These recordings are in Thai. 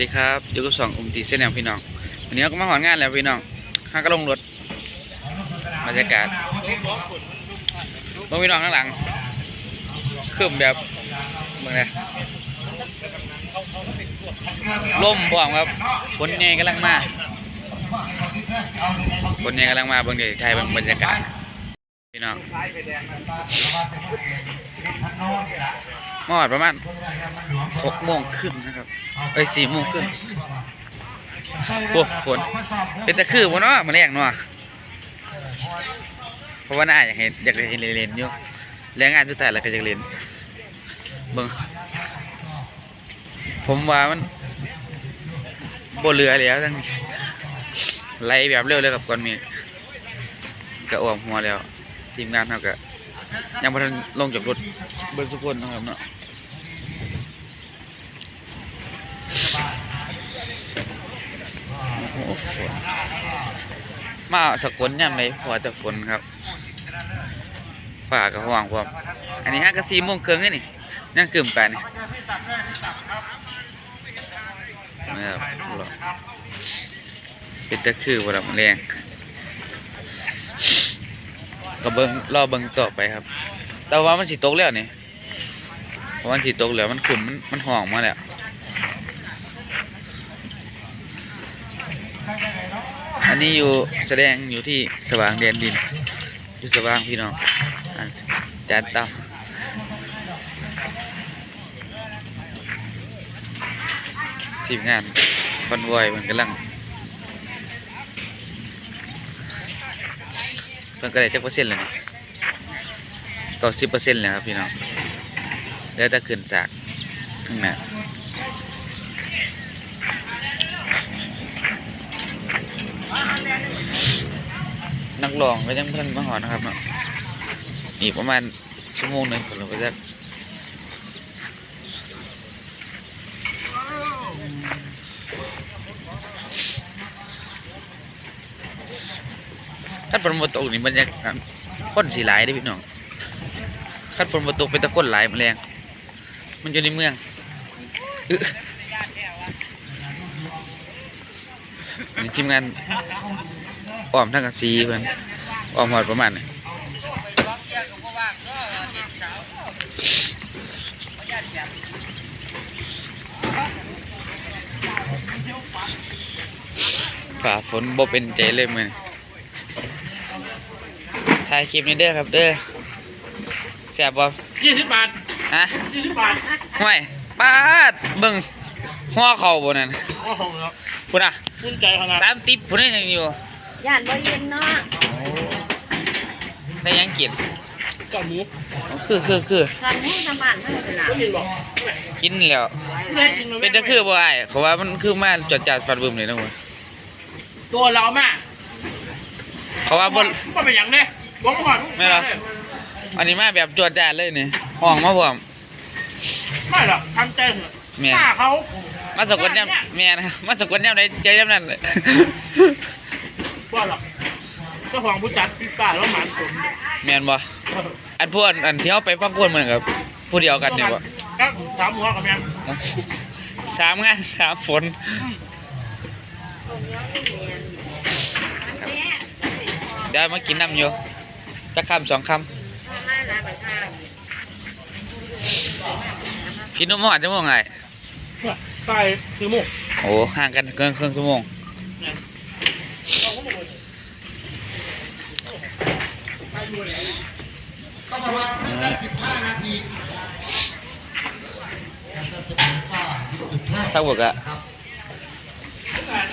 ดีครับอยู่กับสองอุ้มตีเส้นแนวพี่น้องวันนี้เราก็มาหอนงานแล้วพี่น้องห้างก็ลงรถบรรยากาศมื่อพี่น้องข้างหลังคืมแบบเมื่อไงล่มพร้อมครับฝนใหญ่กำลังมาฝนใหญ่กำลังมาบางทีไทยบางบรรยากาศพี่น้อง มอดประมาณหกโมงครึ่งนะครับเอ้ยสี่โมงครึ่งโอ้ฝนเป็นตะคือวะเนาะมาแรงเนาะเพราะว่าน่าอยากเห็นอยากเห็นเลนอยู่แรงงานสุดท้ายแล้วก็อยากเล่นเบิ่งผมว่ามันบ่เหลือแล้วทั้งไล่แบบเร็วเลยกับก่อนมีก็อ้วมหัวแล้ว ทีมงานเขาก็ยังบ่ทันลงจากรถเบิ่งทุกคนนะครับเนาะ โอ้ฝนมาสกลย่ำเลยพอแต่ฝนครับฝ่ากับห่วงความอันนี้ห้ากับสี่โมงครึ่งนี่นั่งกึ่มไปนี่นี่ครับรอเป็นตะคือบ่ดอกแรงก็เบิ่งรอเบิ่งต่อไปครับ แต่ว่ามันสิตกแล้วนี่เพราะมันสิตกแล้วมันขึ้นมันมันห่องมาแล้ว อันนี้อยู่แสดงอยู่ที่สว่างแดนดิน อยู่สว่างพี่น้องอ่าจานเตาทีมงานคอนวอยมันกำลังเพิ่นก็ได้จักเปอร์เซ็นต์เลยนี่เก้าสิบเปอร์เซ็นต์เลยครับพี่น้อง แล้วถ้าขึ้นจากข้างหน้า นักร้องก็ยังเพิ่นมาหอนะครับเนาะอีกประมาณชั่วโมงหนึ่งผมก็จะคัดฝนมาตกนี่บรรยากาศคนสีหลายเด้พี่น้องคัดฝนมาตกเป็นตะคนหลายแมลงมันอยู่ในเมือง อึนี่ทีมงานอ้อมทั้งกะซีเพิ่นอ้อมหอดประมาณนี้ฝ่าฝนบ่เป็นใจเลยมื้อนี้ถ่ายคลิปนี้เด้อครับเด้อแซ่บบ่ยี่สิบบาทฮะยี่สิบบาทห่วยปาดเบิ่ง หัวเข่าบ่นั่นโอ้โหครับพุ่นน่ะภูมิใจขนาดสามติ๊บพุ่นนี่ยังอยู่ย่านบ่เย็นเนาะได้ยังกินเจ้าหมูคือคือคือทางหูสมานเท่านั้นล่ะก็ยินบอกกินแล้วไม่กินมันเป็นตะคือบ่ไอ้เขาว่ามันคือมาจอดจัดฟันบึมเลยนะมึงตัวเราแม่เขาว่าบ่ก็เป็นอย่างเนี้ยบอกมาก่อนไม่หรออันนี้มาแบบจอดจัดเลยนี่ห้องมาพร้อมไม่หรอกทำใจเถอะแม่ฆ่าเขา มาสะกดย่ำแม่นะมาสะกดย่ำไหนเจอย่ำนั่นเลยว่าหรอกเจ้าของผู้จัดพี่ป้าแล้วหมันผมแม่นบ่อันพวกอันอันที่เขาไปฟังกวนเหมือนกับผู้เดียวกันเนี่ยบ่ครับสามหัวกับแม่สามงานสามฝนผมยังไม่เรียนอันเนี้ยเดี๋ยวมากินน้ำอยู่จะคำสองคมามาหลายประทานำพี่นุ่มหอดจะมองไง ตายซื้อหมูโอ้ห่างกันเกินครึ่งชั่วโมงถ้าบอกอะ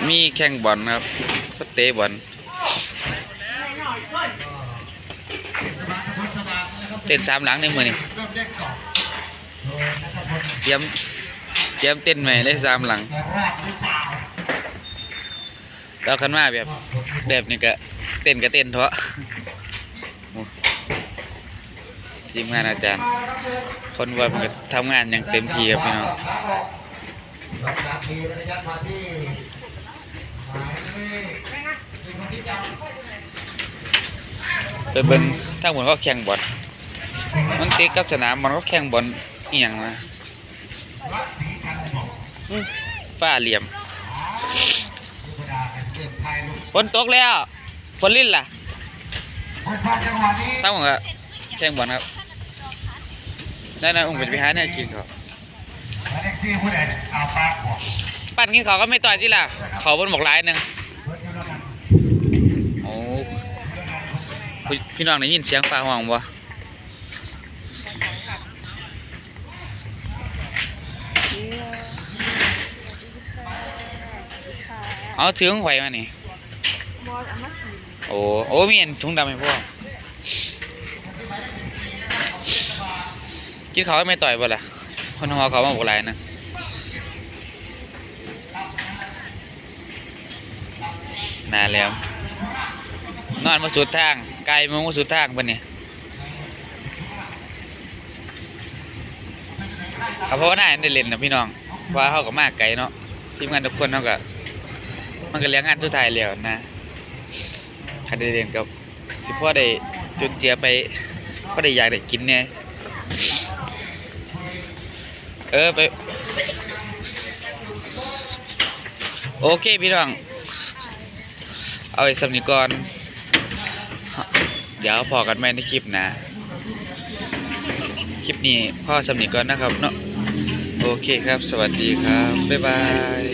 มีแข่งบอลครับก็เตะบอลเต้นสามหลังในมือนี่เตรียม เตรียมเต้นใหม่เลยสามหลังแล้วคันมาแบบแบบนี้ก็เต้นก็เต้นเถอะทีมงานอาจารย์ คนว่ามันก็ทำงานอย่างเต็มที่ครับพี่น้องไปเบิ่งทั้งหมดก็แข่งบอลมันติดกับสนามมันก็แข่งบอลอียงมา อืมฟ้าเหลี่ยมฝนตกแล้วฝนลิ้นล่ะตั้งหมดครับแข่งบอลครับได้นะองค์เป็นไปหาเนี่ยกินเขาแท็กซี่ผู้ใดเอาปากบอกปั่นกินเขาก็ไม่ต่อยที่ล่ะ เขาบนบอกหลายหนึ่งโอ้พี่พี่น้องได้ยินเสียงฟ้าห้องบ่ เอาถึงไหวมานี่บอลเอามาสีโอ้โอ้มีอันถุงดำให้พ่อกินเขาวไม่ต่อยบ่ล่ะคนหัวเขามาบอกหลายนะนานแล้ว นอนมาสุดทาง ไกลมามาสุดทางปะเนี่ยก็เพราะว่าน่าได้เล่นนะพี่น้องเพราะว่าเขาก็มากไกลเนาะทีมงานทุกคนเขาก็ มันก็เลี้ยงงานสุดท้ายแล้วนะถ้าได้เรียนกับสิพ่อได้จุดเจียไปพ่อได้อยากได้กินเนี่ยเออไป โอเคพี่น้อง เอาไอ้สำนิกร เดี๋ยวพอกันไหมในคลิปนะ คลิปนี้พ่อสำนิกรนะครับเนาะโอเคครับ สวัสดีครับ บ๊ายบาย